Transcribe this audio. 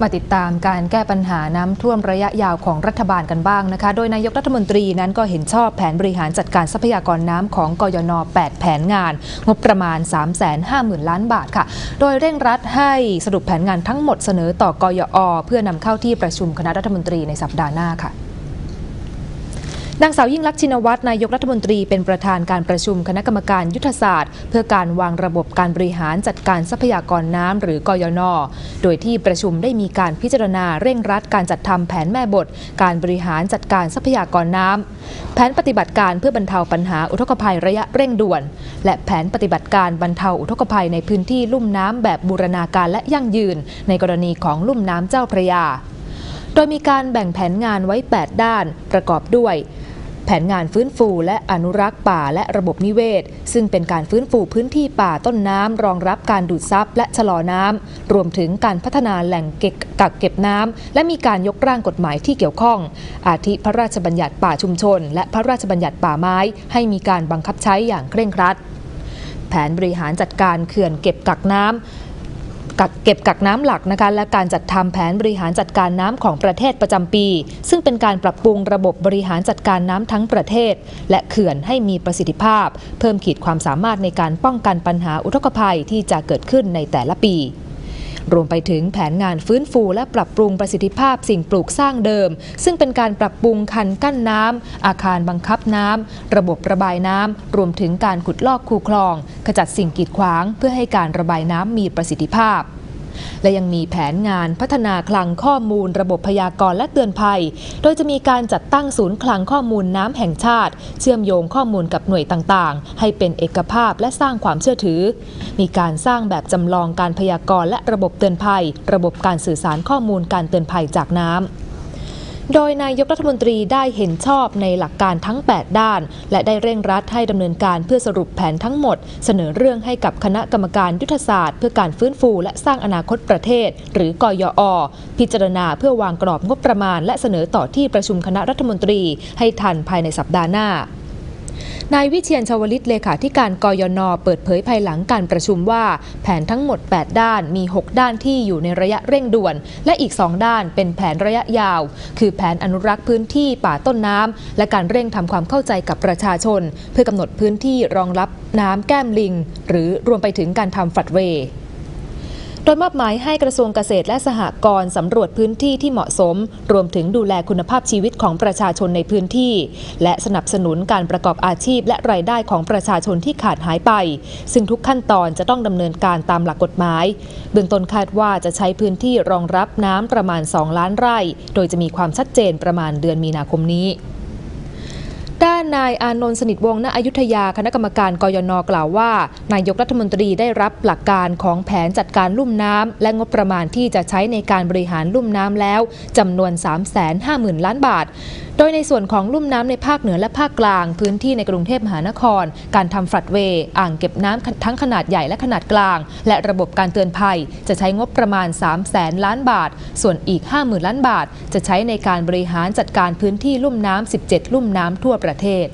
มาติดตามการแก้ปัญหาน้ำท่วมระยะยาวของรัฐบาลกันบ้างนะคะ โดยนายกรัฐมนตรีนั้นก็เห็นชอบแผนบริหารจัดการทรัพยากรน้ำของกยน 8 แผนงาน งบประมาณ 350,000 ล้านบาทค่ะ โดยเร่งรัดให้สรุปแผนงานทั้งหมดเสนอต่อกยอ เพื่อนำเข้าที่ประชุมคณะรัฐมนตรีในสัปดาห์หน้าค่ะ นางสาวยิ่งลักษณ์ชินวัตรนายกรัฐมนตรีเป็นประธานการประชุมคณะกรรมการยุทธศาสตร์ เพื่อการวางระบบการบริหารจัดการทรัพยากรน้ำหรือกยน โดยที่ประชุมได้มีการพิจารณาเร่งรัดการจัดทำแผนแม่บท การบริหารจัดการทรัพยากรน้ำแผนปฏิบัติการเพื่อบรรเทาปัญหาอุทกภัยระยะเร่งด่วน และแผนปฏิบัติการบรรเทาอุทกภัยในพื้นที่ลุ่มน้ำแบบบูรณาการและยั่งยืน ในกรณีของลุ่มน้ำเจ้าพระยา โดยมีการแบ่งแผนงานไว้ 8 ด้านประกอบด้วย แผนงานฟื้นฟูและอนุรักษ์ป่าและระบบนิเวศ ซึ่งเป็นการฟื้นฟูพื้นที่ป่าต้นน้ำรองรับการดูดซับและชะลอน้ำรวมถึงการพัฒนาแหล่งเก็บกักเก็บน้ำและมีการยกร่างกฎหมายที่เกี่ยวข้อง อาทิพระราชบัญญัติป่าชุมชน และพระราชบัญญัติป่าไม้ ให้มีการบังคับใช้อย่างเคร่งครัด แผนบริหารจัดการเขื่อนเก็บกักน้ำ กักเก็บกักน้ำหลักนะคะและการจัดทำแผนบริหารจัดการน้ำของประเทศประจำปี ซึ่งเป็นการปรับปรุงระบบบริหารจัดการน้ำทั้งประเทศ และเขื่อนให้มีประสิทธิภาพ เพิ่มขีดความสามารถในการป้องกันปัญหาอุทกภัยที่จะเกิดขึ้นในแต่ละปี รวมไปถึงแผนงานฟื้นฟูและปรับปรุงประสิทธิภาพสิ่งปลูกสร้างเดิม ซึ่งเป็นการปรับปรุงคันกั้นน้ำ อาคารบังคับน้ำ ระบบระบายน้ำ รวมถึงการขุดลอกคูคลอง ขจัดสิ่งกีดขวาง เพื่อให้การระบายน้ำมีประสิทธิภาพ และยังมีแผนงานพัฒนาคลังข้อมูลระบบพยากรณ์และเตือนภัย โดยจะมีการจัดตั้งศูนย์คลังข้อมูลน้ำแห่งชาติ เชื่อมโยงข้อมูลกับหน่วยต่างๆ ให้เป็นเอกภาพและสร้างความเชื่อถือ มีการสร้างแบบจำลองการพยากรณ์และระบบเตือนภัย ระบบการสื่อสารข้อมูลการเตือนภัยจากน้ำ โดยนายกรัฐมนตรีได้เห็นชอบในหลักการทั้ง 8 ด้าน และได้เร่งรัดให้ดำเนินการเพื่อสรุปแผนทั้งหมด เสนอเรื่องให้กับคณะกรรมการยุทธศาสตร์ เพื่อการฟื้นฟูและสร้างอนาคตประเทศ หรือกยอ พิจารณาเพื่อวางกรอบงบประมาณ และเสนอต่อที่ประชุมคณะรัฐมนตรี ให้ทันภายในสัปดาห์หน้า นายวิเชียนชวลิตเลขาธิการกยน เปิดเผยภายหลังการประชุมว่า แผนทั้งหมด 8 ด้านมี 6 ด้านที่อยู่ในระยะเร่งด่วน และอีก 2 ด้านเป็นแผนระยะยาว คือแผนอนุรักษ์พื้นที่ป่าต้นน้ำและการเร่งทำความเข้าใจกับประชาชน เพื่อกำหนดพื้นที่รองรับน้ำแก้มลิง หรือรวมไปถึงการทำฝัดเวย์ โดยมอบหมายให้กระทรวงเกษตรและสหกรณ์สำรวจพื้นที่ที่เหมาะสม รวมถึงดูแลคุณภาพชีวิตของประชาชนในพื้นที่ และสนับสนุนการประกอบอาชีพ และรายได้ของประชาชนที่ขาดหายไป ซึ่งทุกขั้นตอนจะต้องดำเนินการตามหลักกฎหมาย เบื้องต้นคาดว่าจะใช้พื้นที่รองรับน้ำประมาณ 2 ล้านไร่ โดยจะมีความชัดเจนประมาณเดือนมีนาคมนี้ ด้านนายอานนท์สนิทวงศ์ณอยุธยาคณะกรรมการกยนกล่าวว่า นายกรัฐมนตรีได้รับหลักการของแผนจัดการลุ่มน้ำและงบประมาณที่จะใช้ในการบริหารลุ่มน้ำแล้วจำนวน 350,000 ล้านบาท โดยในส่วนของลุ่มน้ำในภาคเหนือและภาคกลาง พื้นที่ในกรุงเทพมหานคร การทำฟลัดเวย์อ่างเก็บน้ำทั้งขนาดใหญ่และขนาดกลาง และระบบการเตือนภัย จะใช้งบประมาณ 3 0 0แสนล้านบาท ส่วนอีก 50,000 ล้านบาท จะใช้ในการบริหารจัดการพื้นที่ลุ่มน้ำ17 ลุ่มน้ำทั่วประเทศ